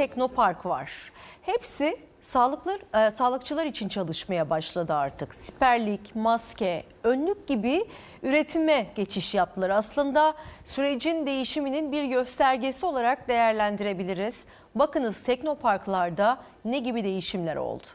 teknopark var. Hepsi sağlıklar, e, sağlıkçılar için çalışmaya başladı artık. Siperlik, maske, önlük gibi üretime geçiş yaptılar. Aslında sürecin değişiminin bir göstergesi olarak değerlendirebiliriz. Bakınız teknoparklarda ne gibi değişimler oldu?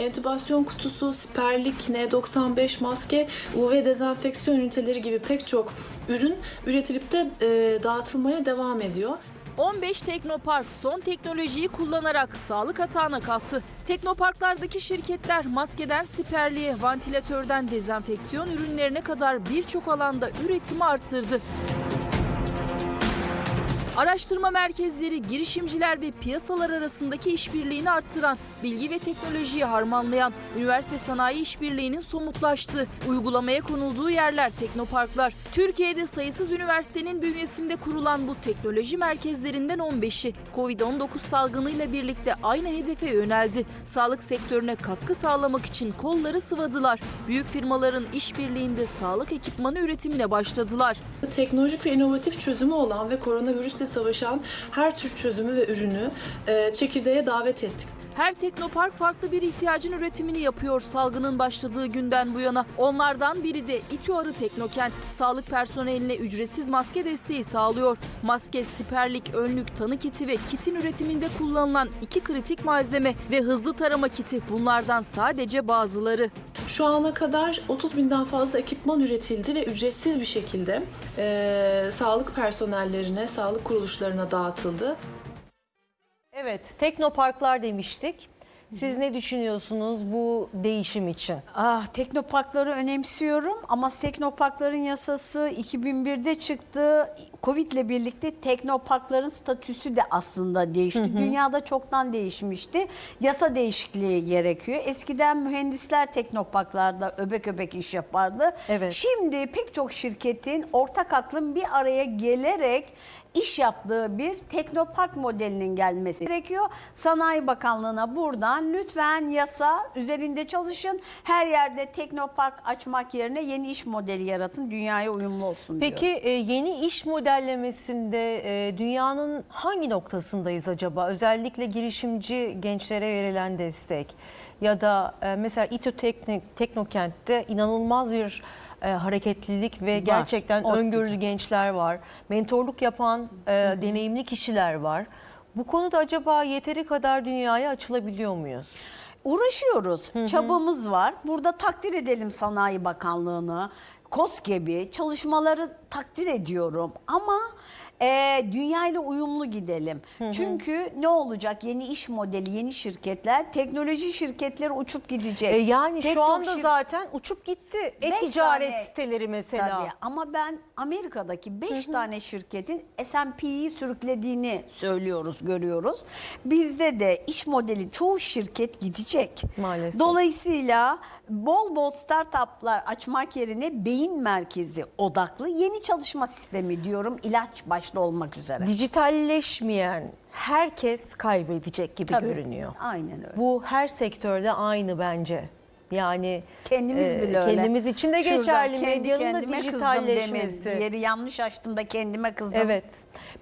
Entübasyon kutusu, siperlik, N95 maske, UV dezenfeksiyon üniteleri gibi pek çok ürün üretilip de e, dağıtılmaya devam ediyor. 15 Teknopark son teknolojiyi kullanarak sağlık atağına kalktı. Teknoparklardaki şirketler maskeden siperliğe, vantilatörden dezenfeksiyon ürünlerine kadar birçok alanda üretimi arttırdı. Araştırma merkezleri, girişimciler ve piyasalar arasındaki işbirliğini arttıran, bilgi ve teknolojiyi harmanlayan, üniversite sanayi işbirliğinin somutlaştığı, uygulamaya konulduğu yerler teknoparklar. Türkiye'de sayısız üniversitenin bünyesinde kurulan bu teknoloji merkezlerinden 15'i Covid-19 salgınıyla birlikte aynı hedefe yöneldi. Sağlık sektörüne katkı sağlamak için kolları sıvadılar. Büyük firmaların işbirliğinde sağlık ekipmanı üretimine başladılar. Teknolojik ve inovatif çözümü olan ve koronavirüsle savaşan her tür çözümü ve ürünü çekirdeğe davet ettik. Her teknopark farklı bir ihtiyacın üretimini yapıyor salgının başladığı günden bu yana. Onlardan biri de İTÜ Teknokent. Sağlık personeline ücretsiz maske desteği sağlıyor. Maske, siperlik, önlük, tanı kiti ve kitin üretiminde kullanılan iki kritik malzeme ve hızlı tarama kiti bunlardan sadece bazıları. Şu ana kadar 30 binden fazla ekipman üretildi ve ücretsiz bir şekilde e, sağlık personellerine, sağlık kuruluşlarına dağıtıldı. Evet, teknoparklar demiştik. Siz ne düşünüyorsunuz bu değişim için? Ah, teknoparkları önemsiyorum ama teknoparkların yasası 2001'de çıktı. Covid ile birlikte teknoparkların statüsü de aslında değişti. Dünyada çoktan değişmişti. Yasa değişikliği gerekiyor. Eskiden mühendisler teknoparklarda öbek öbek iş yapardı. Evet. Şimdi pek çok şirketin ortak aklın bir araya gelerek iş yaptığı bir teknopark modelinin gelmesi gerekiyor. Sanayi Bakanlığı'na buradan lütfen yasa üzerinde çalışın. Her yerde teknopark açmak yerine yeni iş modeli yaratın. Dünyaya uyumlu olsun diyor. Peki e, yeni iş modellemesinde e, dünyanın hangi noktasındayız acaba? Özellikle girişimci gençlere verilen destek ya da e, mesela İTÜ Teknokent'te inanılmaz bir e, hareketlilik ve gerçekten ODTÜ'de. öngörülü gençler var. Mentorluk yapan e, deneyimli kişiler var. Bu konuda acaba yeteri kadar dünyaya açılabiliyor muyuz? Uğraşıyoruz. Çabamız var. Burada takdir edelim Sanayi Bakanlığı'nı. KOSGEB'i çalışmaları takdir ediyorum ama e, dünyayla uyumlu gidelim. Çünkü ne olacak? Yeni iş modeli, yeni şirketler, teknoloji şirketleri uçup gidecek. E, yani Pek şu anda şir- zaten uçup gitti. E-ticaret siteleri mesela. Tabii ama ben Amerika'daki 5 tane şirketin S&P'yi sürüklediğini söylüyoruz, görüyoruz. Bizde de iş modeli çoğu şirket gidecek. Maalesef. Dolayısıyla bol bol startuplar açmak yerine beyin merkezi odaklı yeni çalışma sistemi diyorum ilaç başta olmak üzere. Dijitalleşmeyen herkes kaybedecek gibi Tabii, görünüyor. Aynen öyle. Bu her sektörde aynı bence. Yani Kendimiz e, bile öyle. Kendimiz için de Şurada geçerli kendi medyanın da dijitalleşmesi. Yeri yanlış açtım da kendime kızdım. Evet.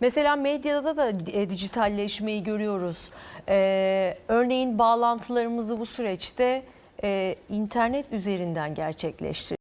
Mesela medyada da e, dijitalleşmeyi görüyoruz. Ee, örneğin bağlantılarımızı bu süreçte e, internet üzerinden gerçekleştiriyoruz.